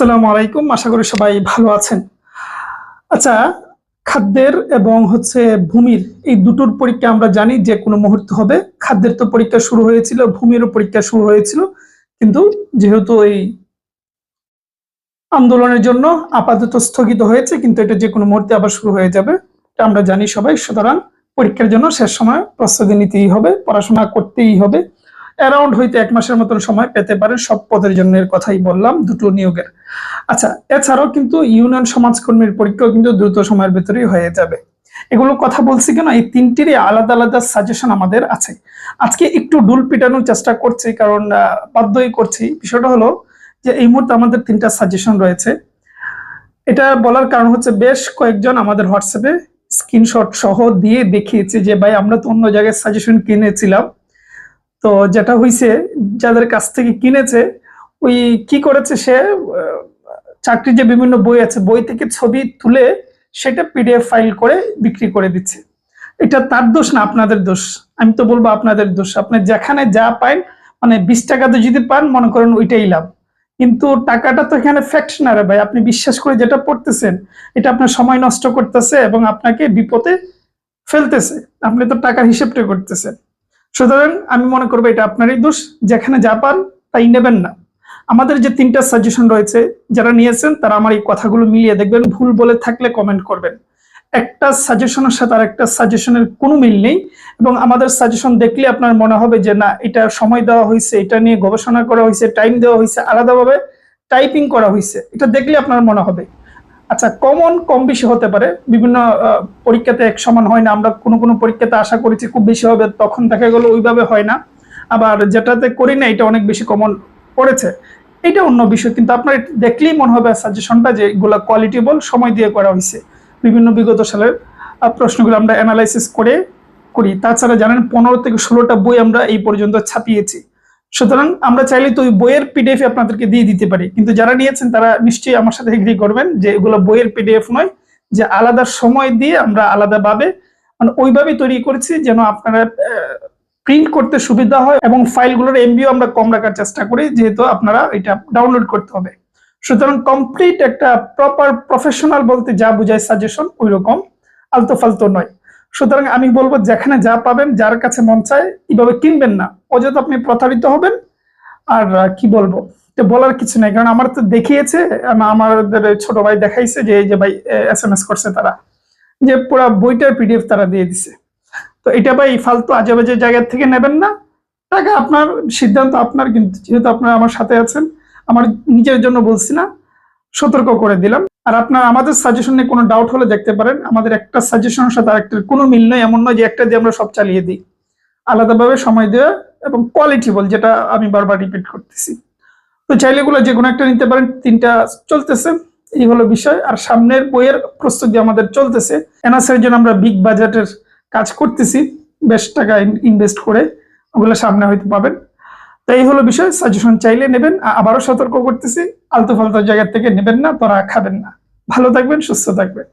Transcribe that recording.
আসসালামু আলাইকুম, আশা করি সবাই ভালো আছেন। আচ্ছা খাদ্যের এবং হচ্ছে ভূমির এই দুটোর পরীক্ষা আমরা জানি যে কোনো মুহূর্তে হবে। খাদ্যের তো পরীক্ষা শুরু হয়েছিল, ভূমিরও পরীক্ষা শুরু হয়েছিল। কিন্তু যেহেতু এই আন্দোলনের জন্য আপাতত স্থগিত হয়েছে, কিন্তু এটা যে কোনো মুহূর্তে আবার শুরু হয়ে যাবে, এটা আমরা জানি সবাই। সুতরাং পরীক্ষার জন্য শেষ সময় প্রস্তুতি নিতেই হবে, পড়াশোনা করতেই হবে। অ্যারাউন্ড হইতে এক মাসের মতন সময় পেতে পারেন সব পদের জন্য কথাই বললাম, দুটো নিয়োগের। আচ্ছা এছাড়াও কিন্তু ইউনিয়ন সমাজকর্মীর পরীক্ষাও কিন্তু দ্রুত সময়ের ভেতরেই হয়ে যাবে। এগুলো কথা বলছি কেন? এই তিনটিরই আলাদা আলাদা সাজেশন আমাদের আছে। আজকে একটু ডুল পিটানোর চেষ্টা করছি, কারণ বাধ্যই করছি। বিষয়টা হলো যে এই মুহূর্তে আমাদের তিনটা সাজেশন রয়েছে। এটা বলার কারণ হচ্ছে বেশ কয়েকজন আমাদের হোয়াটসঅ্যাপে স্ক্রিনশট সহ দিয়ে দেখিয়েছে যে, ভাই, আমরা তো অন্য জায়গায় সাজেশন কিনেছিলাম। তো যেটা হয়েছে যাদের কাছ থেকে কিনেছে, ওই কি করেছে সে চাকরির যে বিভিন্ন বই আছে, বই থেকে ছবি তুলে সেটা পিডিএফ ফাইল করে বিক্রি করে দিচ্ছে। এটা তার দোষ না আপনাদের দোষ? আমি তো বলব আপনাদের দোষ। আপনি যেখানে যা পান মানে বিশ টাকাতে যদি পান, মনে করেন ওইটাই লাভ। কিন্তু টাকাটা তো এখানে ফ্যাক্ট না রে ভাই। আপনি বিশ্বাস করে যেটা পড়তেছেন, এটা আপনার সময় নষ্ট করতেছে এবং আপনাকে বিপদে ফেলতেছে। আপনি তো টাকার হিসেবটা করতেছেন। সুতরাং আমি মনে করব এটা আপনারই দোষ, যেখানে যা পান তাই নেবেন না। আমাদের যে তিনটা সাজেশন রয়েছে, যারা নিয়েছেন, তারা আমার এই কথাগুলো মিলিয়ে দেখবেন, ভুল বলে থাকলে কমেন্ট করবেন। একটা সাজেশনের সাথে আর একটা সাজেশনের কোনো মিল নেই, এবং আমাদের সাজেশন দেখলে আপনার মনে হবে যে, না, এটা সময় দেওয়া হয়েছে, এটা নিয়ে গবেষণা করা হয়েছে টাইম দেওয়া হয়েছে, আলাদাভাবে টাইপিং করা হয়েছে। এটা দেখলে আপনার মনে হবে। আচ্ছা কমন কম বেশি হতে পারে। বিভিন্ন পরীক্ষাতে এক সমান হয় না। আমরা কোনো কোনো পরীক্ষাতে আশা করেছি খুব বেশি হবে, তখন দেখা গেলো ওইভাবে হয় না। আবার যেটাতে করি না, এটা অনেক বেশি কমন পড়েছে। এটা অন্য বিষয়, কিন্তু আপনার দেখলেই মনে হবে সাজেশনটা যে এগুলো কোয়ালিটিবল সময় দিয়ে করা হয়েছে। বিভিন্ন বিগত সালের প্রশ্নগুলো আমরা অ্যানালাইসিস করে করি। তাছাড়া জানেন, পনেরো থেকে ষোলোটা বই আমরা এই পর্যন্ত ছাপিয়েছি। সুতরাং আমরা চাইলে তো ওই বইয়ের পিডিএফ আপনাদেরকে দিয়ে দিতে পারি। কিন্তু যারা নিয়েছেন, তারা নিশ্চয়ই আমার সাথে এগ্রি করবেন যে এগুলো বইয়ের পিডিএফ নয়, যে আলাদা সময় দিয়ে আমরা আলাদাভাবে মানে ওইভাবেই তৈরি করেছি যেন আপনারা প্রিন্ট করতে সুবিধা হয় এবং ফাইলগুলোর এমবিও আমরা কম রাখার চেষ্টা করি, যেহেতু আপনারা এটা ডাউনলোড করতে হবে। সুতরাং কমপ্লিট একটা প্রপার প্রফেশনাল বলতে যা বোঝায় সাজেশন ওই রকম আলতো ফালতো নয়। সুতরাং আমি বলব, যেখানে যা পাবেন, যার কাছে মন চায় এইভাবে কিনবেন না। অযথা আপনি প্রতারিত হবেন। আর কি বলব? তো বলার কিছু নেই, কারণ আমার তো দেখিয়েছে, আম- আমাদের ছোট ভাই দেখাইছে যে, এই যে ভাই এস এম এস করছে তারা, যে পুরো বইটার পিডিএফ তারা দিয়ে দিছে। তো এটা ভাই ফালতু আজেবাজে জায়গা থেকে নেবেন না। টাকা আপনার, সিদ্ধান্ত আপনার, কিন্তু যেহেতু আপনারা আমার সাথে আছেন, আমার নিজের জন্য বলছি না, সতর্ক করে দিলাম। আর আপনার আমাদের সাজেশনে কোনো ডাউট হলে দেখতে পারেন। আমাদের একটা সাজেশনের সাথে আরেকটার কোনো মিল নয় এমন নয় যে একটা দিয়ে আমরা সব চালিয়ে দিই। আলাদাভাবে সময় দেওয়া এবং কোয়ালিটিবল যেটা আমি বারবার রিপিট করতেছি। তো চাইলে এগুলো যে কোনো একটা নিতে পারেন, তিনটা চলতেছে, এই হলো বিষয়। আর সামনের বইয়ের প্রস্তুতি আমাদের চলতেছে। এনআসের জন্য আমরা বিগ বাজেটের কাজ করতেছি, বেশ টাকা ইনভেস্ট করে ওগুলো সামনে হয়তো পাবেন। তো এই হলো বিষয় সাজেশন চাইলে নেবেন। আবারও সতর্ক করতেছি, আলতু ফালতু জায়গা থেকে নেবেন না তোরা খাবেন না। ভালো থাকবেন, সুস্থ থাকবেন।